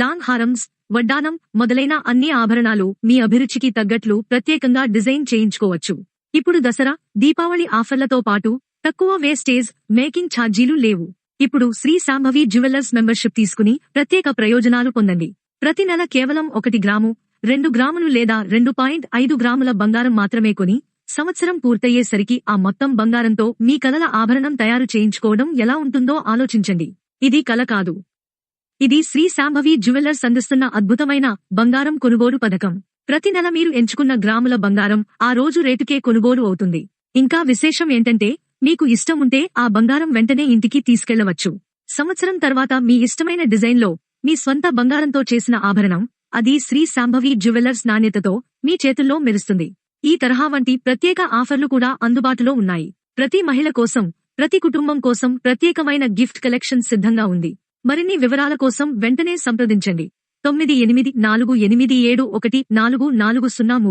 Long హారమ్స్ వడ్డానం మొదలైన అన్ని ఆభరణాలు మీ అభిరుచికి తగ్గట్లు ప్రత్యేకంగా డిజైన్ చేయించుకోవచ్చు. ఇప్పుడు దసరా దీపావళి ఆఫర్లతో పాటు తక్కువ వేస్టేజ్ మేకింగ్ ఛార్జీలు లేవు. ఇప్పుడు శ్రీ శాంభవి జ్యువెలర్స్ మెంబర్షిప్ తీసుకుని ప్రత్యేక ప్రయోజనాలు పొందండి. ప్రతి నెల కేవలం ఒకటి గ్రాము రెండు గ్రాములు లేదా రెండు పాయింట్ ఐదు గ్రాముల బంగారం మాత్రమే కొని సంవత్సరం పూర్తయ్యేసరికి ఆ మొత్తం బంగారంతో మీ కలల ఆభరణం తయారు చేయించుకోవడం ఎలా ఉంటుందో ఆలోచించండి. ఇది కల కాదు. ఇది శ్రీ శాంభవి జ్యువెలర్స్ అందిస్తున్న అద్భుతమైన బంగారం కొనుగోలు పథకం. ప్రతి నెల మీరు ఎంచుకున్న గ్రాముల బంగారం ఆ రోజు రేటుకే కొనుగోలు అవుతుంది. ఇంకా విశేషం ఏంటంటే మీకు ఇష్టం ఉంటే ఆ బంగారం వెంటనే ఇంటికి తీసుకెళ్ళవచ్చు. సంవత్సరం తర్వాత మీ ఇష్టమైన డిజైన్లో మీ స్వంత బంగారంతో చేసిన ఆభరణం అది శ్రీ శాంభవి జ్యువెలర్స్ నాణ్యతతో మీ చేతుల్లో మెరుస్తుంది. ఈ తరహా వంటి ప్రత్యేక ఆఫర్లు కూడా అందుబాటులో ఉన్నాయి. ప్రతి మహిళ కోసం ప్రతి కుటుంబం కోసం ప్రత్యేకమైన గిఫ్ట్ కలెక్షన్ సిద్ధంగా ఉంది. మరిన్ని వివరాల కోసం వెంటనే సంప్రదించండి. తొమ్మిది ఎనిమిది నాలుగు ఎనిమిది ఏడు ఒకటి నాలుగు నాలుగు సున్నా మూడు.